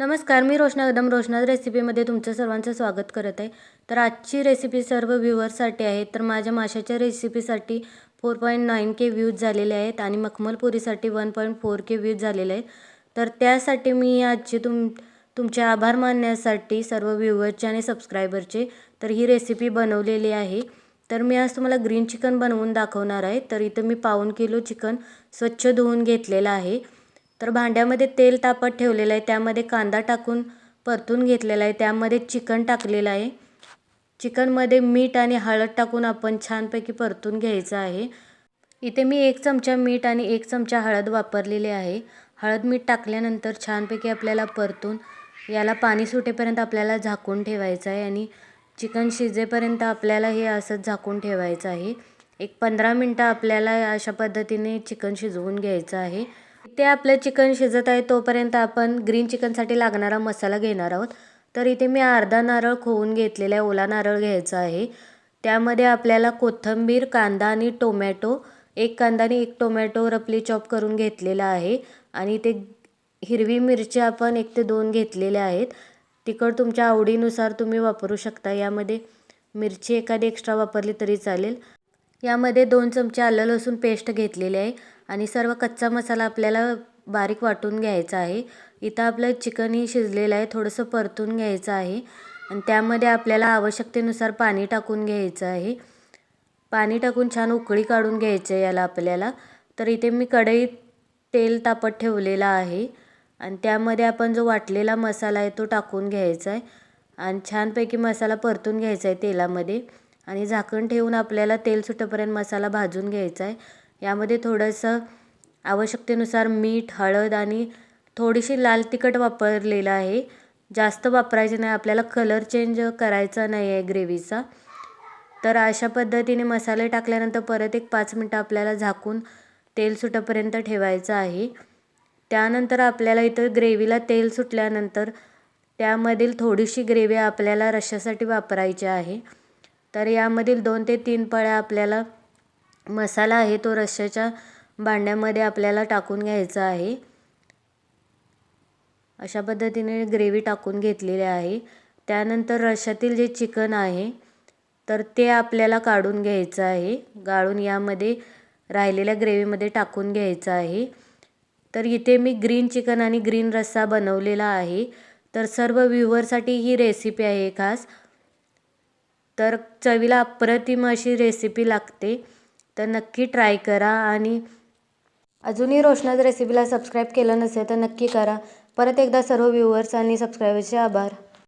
नमस्कार मी रोशना कदम. रोशनाज रेसिपीमध्ये तुमचं सर्वांचं स्वागत करत आहे. तर आजची रेसिपी सर्व व्ह्युअर्ससाठी आहे. तर माझ्या माशाच्या रेसिपीसाठी four point nine K views झालेले आहेत आणि मखमलपुरीसाठी one point four K views झालेले आहेत. तर त्यासाठी मी आजचे तुम तुमचे आभार मानण्यासाठी सर्व व्ह्युअर्सचे आणि सबस्क्रायबरचे तर ही रेसिपी बनवलेली आहे. तर मी आज तुम्हाला ग्रीन चिकन बनवून दाखवणार आहे. तर इथं मी पाऊन किलो चिकन स्वच्छ धुवून घेतलेलं आहे. तर भांड्यामध्ये तेल तापत ठेवलेलं आहे. त्यामध्ये कांदा टाकून परतून घेतलेला आहे. त्यामध्ये चिकन टाकलेलं आहे. चिकनमध्ये मीठ आणि हळद टाकून आपण छानपैकी परतून घ्यायचं आहे. इथे मी एक चमचा मीठ आणि एक चमचा हळद वापरलेली आहे. हळद मीठ टाकल्यानंतर छानपैकी आपल्याला परतून याला पाणी सुटेपर्यंत आपल्याला झाकून ठेवायचं आहे आणि चिकन शिजेपर्यंत आपल्याला हे असंच झाकून ठेवायचं आहे. एक पंधरा मिनटं आपल्याला अशा पद्धतीने चिकन शिजवून घ्यायचं आहे. ते आपलं चिकन शिजत आहे तोपर्यंत आपण ग्रीन चिकनसाठी लागणारा मसाला घेणार आहोत. तर इथे मी अर्धा नारळ खोवून घेतलेला आहे ओला नारळ घ्यायचा आहे. त्यामध्ये आपल्याला कोथिंबीर कांदा आणि टोमॅटो एक कांदा आणि एक टोमॅटो रपली चॉप करून घेतलेला आहे. आणि ते हिरवी मिरची आपण एक ते दोन घेतलेल्या आहेत. तिखट तुमच्या आवडीनुसार तुम्ही वापरू शकता. यामध्ये मिरची एखादी एक्स्ट्रा वापरली तरी चालेल. यामध्ये दोन चमचे आलं लसूण पेस्ट घेतलेली आहे. आणि सर्व कच्चा मसाला आपल्याला बारीक वाटून घ्यायचा आहे. इथं आपलं चिकनही शिजलेलं आहे थोडंसं परतून घ्यायचं आहे. आणि त्यामध्ये आपल्याला आवश्यकतेनुसार पाणी टाकून घ्यायचं आहे. पाणी टाकून छान उकळी काढून घ्यायचं आहे याला आपल्याला. तर इथे मी कढईत तेल तापत ठेवलेलं आहे. आणि त्यामध्ये आपण जो वाटलेला मसाला आहे तो टाकून घ्यायचा आहे. आणि छानपैकी मसाला परतून घ्यायचा आहे तेलामध्ये. आणि झाकण ठेवून आपल्याला तेल सुटेपर्यंत मसाला भाजून घ्यायचा आहे. यामध्ये थोडंसं आवश्यकतेनुसार मीठ हळद आणि थोडीशी लाल तिखट वापरलेलं आहे. जास्त वापरायचे नाही आपल्याला कलर चेंज करायचा नाही आहे ग्रेव्हीचा तर अशा पद्धतीने मसाले टाकल्यानंतर परत एक पाच मिनटं आपल्याला झाकून तेल सुटेपर्यंत ठेवायचं आहे. त्यानंतर आपल्याला इथं ग्रेव्हीला तेल सुटल्यानंतर त्यामधील थोडीशी ग्रेव्ही आपल्याला रश्श्यासाठी वापरायची आहे. तर यामधील दोन ते तीन पळ्या आपल्याला मसाला आहे तो रश्श्याच्या भांड्यामध्ये आपल्याला टाकून घ्यायचा आहे. अशा पद्धतीने ग्रेव्ही टाकून घेतलेली आहे. त्यानंतर रश्श्यातील जे चिकन आहे तर ते आपल्याला काढून घ्यायचं आहे. गाळून यामध्ये राहिलेल्या ग्रेव्हीमध्ये टाकून घ्यायचं आहे. तर इथे मी ग्रीन चिकन आणि ग्रीन रस्सा बनवलेला आहे. तर सर्व व्ह्युअरसाठी ही रेसिपी आहे खास. तर चवीला अप्रतिम अशी रेसिपी लागते. तर नक्की ट्राय करा आणि अजूनही रोशनाज रेसिपीला सबस्क्राईब केलं नसेल तर नक्की करा. परत एकदा सर्व व्ह्यूवर्स आणि सबस्क्रायबर्सचे आभार.